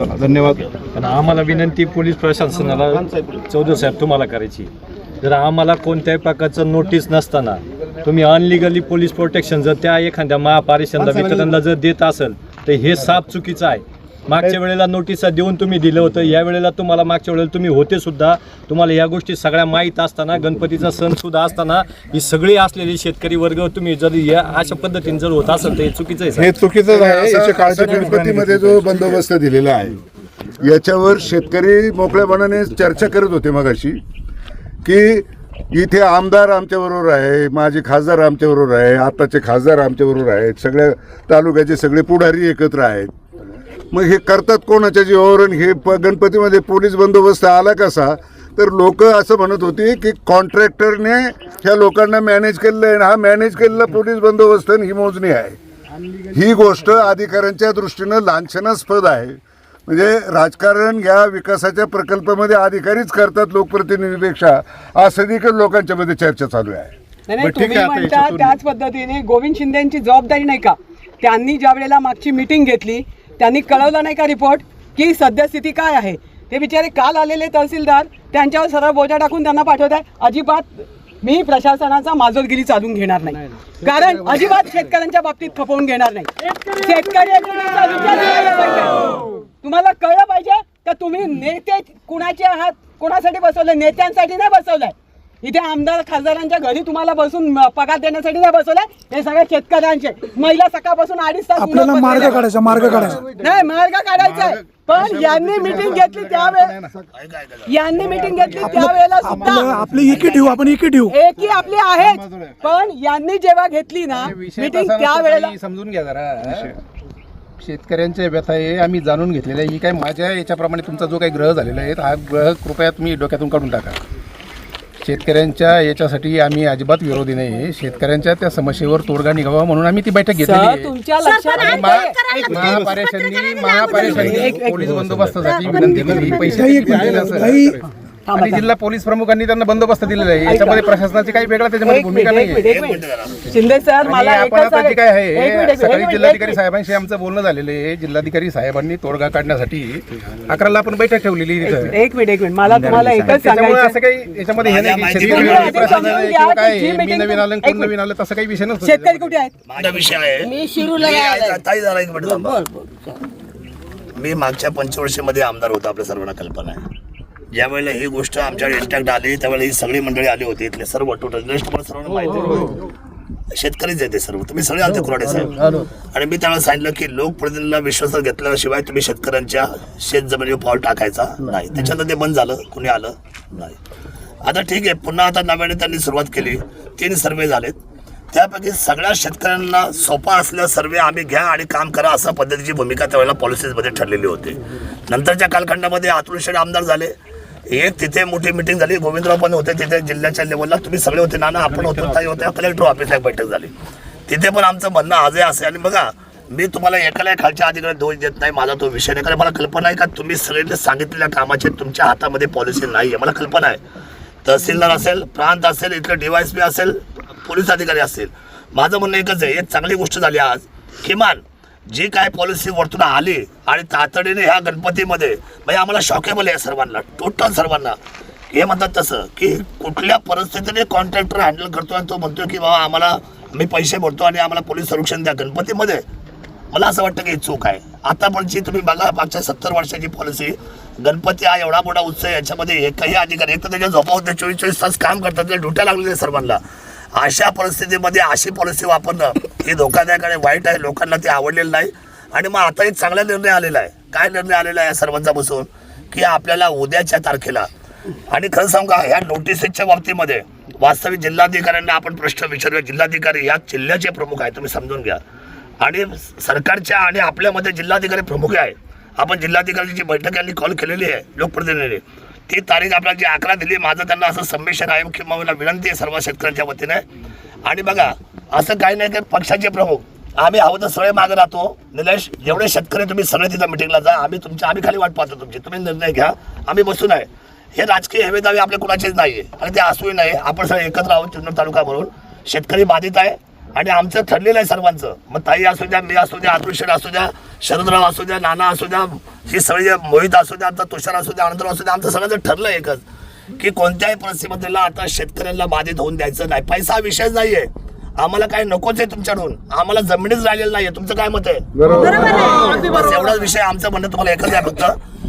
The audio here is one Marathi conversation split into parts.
चला धन्यवाद. पण आम्हाला विनंती पोलीस प्रशासनाला चौधरी साहेब तुम्हाला करायची. जर आम्हाला कोणत्याही प्रकारचं नोटीस नसताना तुम्ही अनलिगली पोलीस प्रोटेक्शन जर त्या एखाद्या महापारेषणला वितरणला जर देत असेल तर हे साफ चुकीचं आहे. मागच्या वेळेला नोटिसा देऊन तुम्ही दिलं होतं. या वेळेला तुम्हाला मागच्या वेळेला तुम्ही होते सुद्धा. तुम्हाला या गोष्टी सगळ्या माहीत असताना गणपतीचा सण सुद्धा असताना ही सगळी असलेली शेतकरी वर्ग तुम्ही जर या अशा पद्धतीने जर होत असेल तर हे चुकीचं आहे हे. चुकीचं आहे. याची असं- काळजी असं पोलीस गणपतीमध्ये जो बंदोबस्त दिलेला आहे याच्यावर शेतकरी मोकळ्यापणाने चर्चा करत होते मगाशी की इथे आमदार आमच्याबरोबर आहे माजी खासदार आमच्याबरोबर आहे आताचे खासदार आमच्याबरोबर आहेत सगळ्या तालुक्याचे सगळे पुढारी एकत्र आहेत. मग हे करतात कोणाच्या जीवावर आणि हे प गणपतीमध्ये पोलीस बंदोबस्त आला कसा? तर लोक असं म्हणत होती की कॉन्ट्रॅक्टरने ह्या लोकांना मॅनेज केलेलं आहे आणि हा मॅनेज केलेला पोलीस बंदोबस्त आणि ही मोजणी आहे. ही गोष्ट अधिकाऱ्यांच्या दृष्टीनं लांछनास्पद आहे. म्हणजे राजकारण या विकासाच्या प्रकल्पामध्ये अधिकारीच करतात लोकप्रतिनिधीपेक्षा. असं देखील लोकांच्या मध्ये चर्चा चालू आहे. त्याच पद्धतीने गोविंद शिंदेची जबाबदारी नाही का? त्यांनी ज्या वेळेला मागची मीटिंग घेतली त्यांनी कळवलं नाही का रिपोर्ट की सद्यस्थिती काय आहे? ते बिचारे काल आलेले तहसीलदार त्यांच्यावर सरळ बोजा टाकून त्यांना पाठवत आहे अजिबात मी प्रशासनाचा माजोलगिरी चालून घेणार नाही. कारण अजिबात शेतकऱ्यांच्या बाबतीत खपवून घेणार नाही. शेतकरी. तुम्हाला कळलं पाहिजे? का तुम्ही नेते कुणाचे आहात? कोणासाठी बसवले नेत्यांसाठी नाही बसवलंय. इथे आमदार खासदारांच्या घरी तुम्हाला बसून पगार देण्यासाठी नाही बसवलंय हे सगळे शेतकऱ्यांचे. महिला सकाळपासून अडीच तास आपल्याला मार्ग. काढायचा मार्ग काढायचा. नाही मार्ग काढायचा आहे. पण यांनी मिटिंग घेतली त्यावेळेस यांनी मिटिंग घेतली त्यावेळेला आपलं सुद्धा आपली इकी ठेवू आपण इकी ठेवू. एकी आपली आहेत. पण यांनी जेव्हा घेतली ना मिटिंग त्यावेळेला समजून घ्या जरा. शेतकऱ्यांच्या व्यथा आहे आम्ही जाणून घेतलेल्या आहे. ही काय माझ्या याच्याप्रमाणे तुमचा जो काही ग्रह झालेला आहे हा ग्रह कृपया तुम्ही डोक्यातून काढून टाका. शेतकऱ्यांच्या याच्यासाठी आम्ही अजिबात विरोधी नाही. आहे शेतकऱ्यांच्या त्या समस्येवर तोडगा निघावा म्हणून आम्ही ती बैठक घेतलेली सर आहे. तुमच्या लक्षात आणि आहे. महा- महापारेषणनी महापारेषणनी पोलीस बंदोबस्तासाठी विनंती केली. पैसे आणि जिल्हा पोलीस प्रमुखांनी त्यांना बंदोबस्त दिलेला आहे. याच्यामध्ये प्रशासनाची काही वेगळा त्याच्यामध्ये भूमिका नाही एक मिनिट एक मिनिट. शिंदे सर मला आपण एकच आता जे काय आहे सकाळी जिल्हाधिकारी. साहेबांशी आमचं बोलणं झालेलं आहे. जिल्हाधिकारी साहेबांनी तोडगा काढण्यासाठी अकराला आपण बैठक ठेवलेली. एक मिनिट एक मिनिट. मला तुम्हाला एकच त्याच्यामुळे असं काही याच्यामध्ये हे नाही शेतकरी प्रशासन काय मी नवीन आलं कोण. नवीन आलं? तसं काही विषय नसतो शेतकरी कुठे आहेत? माझा विषय आहे. मी ताई एक मिनिट थांबा. मी मागच्या पंचवर्षीमध्ये आमदार होतो आपल्या सर्वांना कल्पना आहे. ज्या वेळेला ही गोष्ट आमच्याकडे इंटॅक्ट आली त्यावेळेला ही सगळी मंडळी आली होती. इथले सर्व टोटल लिस्ट मला सर्वांना माहिती आहे. शेतकरीच आहे ते सर्व. तुम्ही सगळे आलते कुराडे साहेब आणि मी त्यावेळेला सांगितलं की लोकप्रतिनिधीला विश्वासात घेतल्याशिवाय तुम्ही शेतकऱ्यांच्या शेत जमिनीवर पाऊल टाकायचा नाही. त्याच्यानंतर ते बंद झालं. कुणी आलं? नाही. आता ठीक आहे. पुन्हा आता नव्याने त्यांनी सुरुवात केली. तीन सर्वे झालेत. त्यापैकी सगळ्या शेतकऱ्यांना सोपा असलेला सर्वे आम्ही घ्या आणि काम करा असा पद्धतीची भूमिका त्यावेळेला पॉलिसीजमध्ये ठरलेली होती. नंतरच्या कालखंडामध्ये अतुल आमदार झाले. एक तिथे मोठी मिटिंग झाली. गोविंदराव पण होते तिथे जिल्ह्याच्या लेवलला तुम्ही सगळे होते नाना आपण होतो काही होत्या कलेक्टर ऑफिसला एक बैठक झाली. तिथे पण आमचं म्हणणं आजही असे आणि बघा मी तुम्हाला एकाला खालच्या अधिकार दोष देत नाही माझा तो विषय नाही. कारण मला कल्पना आहे का तुम्ही सगळ्यांनी सांगितलेल्या कामाची तुमच्या हातामध्ये पॉलिसी नाही आहे मला कल्पना आहे. तहसीलदार असेल प्रांत असेल इथलं डीवायसपी असेल पोलीस अधिकारी असेल. माझं म्हणणं एकच आहे. एक चांगली गोष्ट झाली आज. किमान जी काय पॉलिसी वरतून आली आणि तातडीने ह्या गणपतीमध्ये म्हणजे आम्हाला शॉकेबल आहे सर्वांना टोटल सर्वांना. हे म्हणतात तसं की कुठल्या परिस्थितीने कॉन्ट्रॅक्टर हँडल करतो आणि तो म्हणतो की बाबा आम्हाला मी पैसे भरतो आणि आम्हाला पोलीस संरक्षण द्या गणपतीमध्ये. मला असं वाटतं की ही चूक आहे. आतापर्यंतची तुम्ही बघा मागच्या सत्तर वर्षाची पॉलिसी गणपती हा एवढा मोठा उत्सव आहे याच्यामध्ये एकही अधिकारी एक तर त्याच्या झोपा होते चोवीस चोवीस तास काम करतात ते ड्युट्या लागलेल्या सर्वांना. अशा परिस्थितीमध्ये अशी पॉलिसी वापरणं हे धोकादायक आणि वाईट आहे. लोकांना ते आवडलेलं नाही. आणि मग आता एक चांगला निर्णय आलेला आहे. काय निर्णय आलेला आहे सर्वांचा बसून? की आपल्याला उद्याच्या तारखेला. आणि खरं सांगू का ह्या नोटिसेसच्या बाबतीमध्ये वास्तविक जिल्हाधिकाऱ्यांना आपण प्रश्न विचारूया. जिल्हाधिकारी या जिल्ह्याचे प्रमुख आहे तुम्ही समजून घ्या. आणि सरकारच्या आणि आपल्यामध्ये जिल्हाधिकारी प्रमुख आहे. आपण जिल्हाधिकाऱ्यांची बैठक यांनी कॉल केलेली आहे लोकप्रतिनिधी ती तारीख आपल्याला जी अकरा दिली माझं त्यांना असं संमिश्रण आहे किंवा मला विनंती आहे सर्व शेतकऱ्यांच्या वतीने. आणि बघा असं काही नाही की पक्षाचे प्रमुख आम्ही हवं तर सगळे मागे राहतो. निलेश जेवढे शेतकरी तुम्ही सगळे तिथं मिटिंगला जा. आम्ही तुमच्या आम्ही खाली वाट पाहतो तुमची. तुम्ही निर्णय घ्या. आम्ही बसून आहे हे राजकीय हवेदावे आपल्या कुणाचेच नाही आहे आणि ते असूही नाही. आपण सगळे एकत्र आहोत जुन्नर तालुका म्हणून. शेतकरी बाधित आहे. आणि आमचं ठरलेलं आहे सर्वांचं. मग ताई असू द्या मी असू द्या अतुल शेठ असू द्या शरदराव असू द्या नाना असू द्या ही सगळी मोहित असू द्या आता तुषार असू द्या आनंद असू द्या आमचं सगळ्यांचं ठरलं एकच की कोणत्याही परिस्थितीमध्ये आता शेतकऱ्यांना बाधित होऊन द्यायचं नाही. पैसा हा विषय नाहीये. आम्हाला काय नकोच आहे तुमच्याकडून. आम्हाला जमिनीच राहिलेलं नाहीये. तुमचं काय मत आहे? बस एवढाच विषय आमचं म्हणणं तुम्हाला एकच आहे फक्त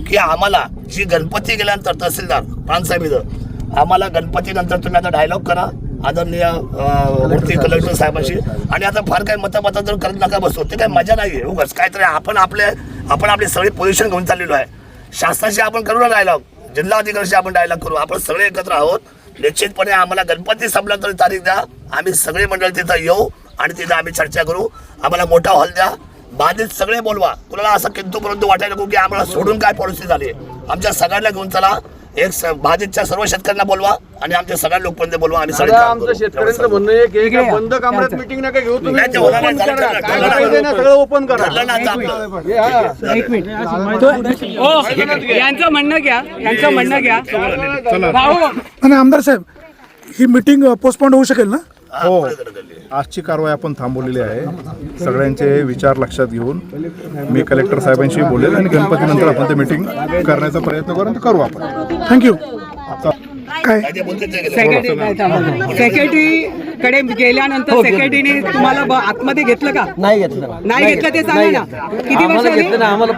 की आम्हाला जी गणपती गेल्यानंतर तहसीलदार प्रांतसाहेब इथं आम्हाला गणपती नंतर तुम्ही आता डायलॉग करा आदरणीय मूर्ती कलेक्टर साहेबांशी. आणि आता फार काही मतं मतं जर करत नका बसू. ते काय मजा नाही उगाच. काहीतरी आपण आपले आपण आपली सगळी पोझिशन घेऊन चाललेलो आहे. शासनाशी आपण करू ना डायलॉग जिल्हाधिकाऱ्याशी आपण डायलॉग करू. आपण सगळे एकत्र आहोत. निश्चितपणे आम्हाला गणपती संपला तरी तारीख द्या. आम्ही सगळे मंडळ तिथं येऊ आणि तिथं आम्ही चर्चा करू. आम्हाला मोठा हॉल द्या. बाधित सगळे बोलवा. कुणाला असं किंतू परंतु वाटायला नको की आम्हाला सोडून काय पॉलिसी झाली आमच्या सगळ्यांना घेऊन चला. एक स- बाधितच्या सर्व शेतकऱ्यांना बोलवा आणि आमच्या सगळ्या लोकपर्यंत बोलवा आणि सगळे काम करू. शेतकऱ्यांचं म्हणणं आहे की एका बंद कमऱ्यात मिटिंग नका घेऊ तुम्ही. नाही, ते होणार नाही. झालं, ठरलं, ठरलं, दाखवते ना, सगळं ओपन करा. ठरलं ना आता आपलं. एक मिनिट. हो यांचं म्हणणं घ्या यांचं म्हणणं घ्या. भाऊ. आणि आमदार साहेब ही मिटिंग पोस्टपोन होऊ शकेल ना? हो. आजची कारवाई आपण थांबवलेली आहे. सगळ्यांचे विचार लक्षात घेऊन मी कलेक्टर साहेबांशी बोलेल आणि गणपतीनंतर आपण ते मीटिंग करण्याचा प्रयत्न करू आणि ते करू आपण. थँक्यू काय. सेक्रेटरी सेक्रेटरी कडे गेल्यानंतर सेक्रेटरीने तुम्हाला ब- आतमध्ये घेतलं का? नाही घेतलं. नाही घेतलं ते सांगा ना. किती वर्ष आम्हाला झाली? घेतलं ना. आम्हाला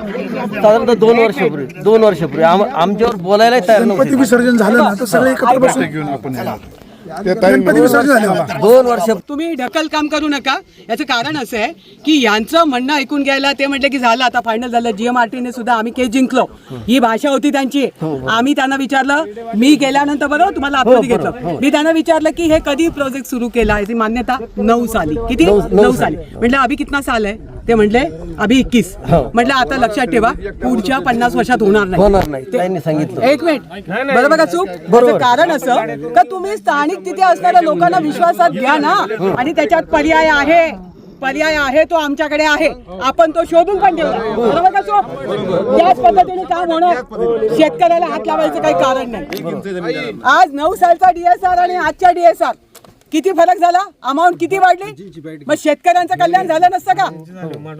साधारणतः दोन वर्षापूर्वी दोन वर्षापूर्वी आम- आमच्यावर बोलायला तयार नव्हते. विसर्जन झालं ना तर सगळे एकत्र बसून घेऊन आपण गणपती विसर्जन झालं. दोन वर्ष तुम्ही ढकल काम करू नका. याचं कारण असं आहे की यांचं म्हणणं ऐकून घ्यायला ते म्हटलं की झालं आता फायनल झालं. जीएमआरटीने सुद्धा आम्ही केस जिंकलो. ही भाषा होती त्यांची. आम्ही त्यांना विचारलं मी गेल्यानंतर बरोबर तुम्हाला आतमध्ये घेतलं. मी त्यांना विचारलं की हे कधी प्रोजेक्ट सुरू केला? याची मान्यता नऊ साली. किती? नऊ साली. म्हटलं अभि कितना साल आहे? ते म्हटले अभि इक्कीस. म्हटलं आता लक्षात ठेवा पुढच्या पन्नास वर्षात होणार होणार नाही. त्यांनी सांगितलं. एक मिनिट. बरोबर का चूक? बरोबर. कारण असं का तुम्ही स्थानिक तिथे असणाऱ्या लोकांना विश्वासात घ्या ना. आणि त्याच्यात पर्याय आहे. पर्याय आहे तो आमच्याकडे आहे. आपण तो शोधून पण ठेवला बरोबर का त्याच पद्धतीने काम होणार शेतकऱ्याला हात लावायचं काही कारण नाही. आज नऊ सालचा डीएसआर आणि आजच्या डीएसआर किती फरक झाला? अमाऊंट किती वाढली? मग शेतकऱ्यांचं कल्याण झालं नसतं का?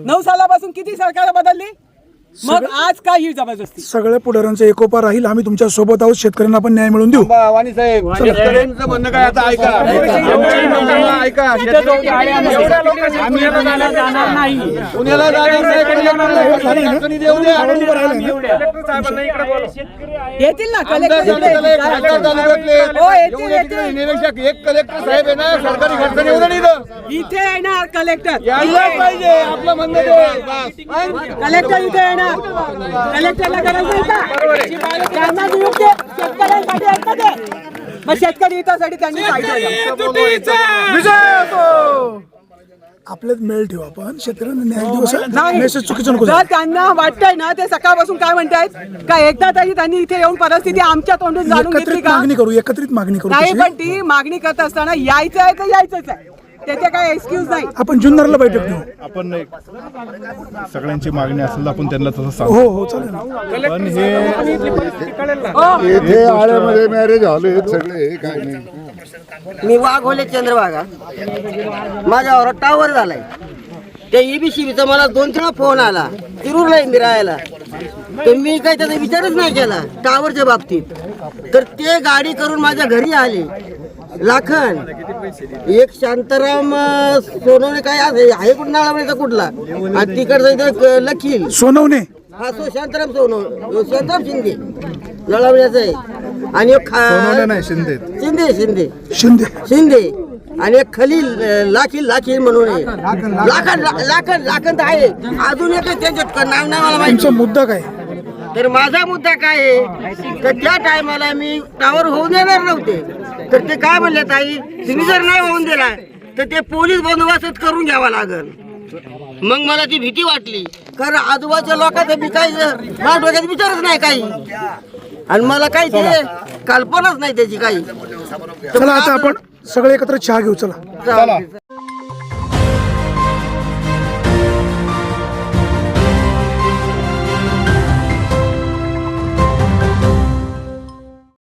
नऊ सालापासून किती सरकार बदलली? मग आज काय ही जबरदस्ती? सगळ्या पुढाऱ्यांचा एकोपा राहील. आम्ही तुमच्यासोबत आहोत. शेतकऱ्यांना पण न्याय मिळवून देऊ. वाणी साहेब शेतकऱ्यांचं म्हणणं काय आता? ऐका. आमची म्हणणं ऐका. पुण्याला जाणार नाही. पुण्याला जाणार नाही कधी नाही. अडचणी देऊ द्या. येतील ना आमदार कलेक्टर झाले, येतील. खासदार तालुक्यातले. हो येतील एवढे तिकडे येतील निरीक्षक एक कलेक्टर साहेब आहे ना सरकारी खर्च येऊ दे इथं. इथे येणार कलेक्टर. यायला पाहिजे आपलं म्हणणं ते. कलेक्टर इथे येणार. कलेक्टरला गरज नाही का? त्यांना नियुक्ती शेतकऱ्यांसाठी आहेत ना ते? मग शेतकरी हितासाठी त्यांनी पाहिजे आपल्यात मेळ ठेवू आपण. शेतकऱ्यांना न्याय मेसेज चुकीचं नको जर. त्यांना वाटतंय ना ते सकाळपासून काय म्हणतायत? का एकदा तरी त्यांनी इथे येऊन परिस्थिती आमच्या तोंडून जाणून घेतली का? मागणी करू एकत्रित मागणी करू नाही. पण ती मागणी करत असताना यायचं आहे तर यायचंच आहे? त्याचे काय एक्सक्यूज नाही. आपण जुन्नरला बैठक घेऊ आपण एक सगळ्यांची मागणी असेल तर आपण त्यांना तसं सांगू. हो हो चालेल. ना. पण हे इथे आळ्यामध्ये मॅरेज हॉल आहेत सगळे काय नाही. मी वाघोले चंद्रभागा. माझ्यावर टावर झालाय. त्या ईबीसीबीचा मला दोन तीन फोन आला. तिरूरला मी राहायला. तर मी काही त्याचा विचारच नाही केला. टावरच्या बाबतीत. तर ते गाडी करून माझ्या घरी आले. लाखन. एक शांताराम सोनवणे काय आहे? आहे कुठं नाळावणीचा कुठला? आणि तिकडचा इथं लखील. सोनवणे. हा तो शांताराम सोनव शांताराम शिंदे. नळावण्याचा आहे. आणि एक सोनवणे खा- नाही शिंदे. शिंदे शिंदे. शिंदे. शिंदे. आणि एक खलील अं, लाखील लाखील म्हणून आहे. लाखन ला- लाखन लाखन तर आहे. अजून एक आहे त्यांच्यात क- नाव नाही मला माहिती? तुमचा मुद्दा काय? तर माझा मुद्दा काय आहे? तर त्या टायमाला मी टावर होऊन देणार नव्हते. तर ते काय म्हणले ताई? तुम्ही जर नाही होऊन दिला तर ते पोलीस बंदोबस्त करून घ्यावा लागल. मग मला ती भीती वाटली. कारण आजूबाजूच्या लोकांचं काही माझ्या डोक्यात विचारच नाही काही. आणि मला काही ते कल्पनाच नाही त्याची काही. चला आता आपण सगळे एकत्र चहा घेऊ चला.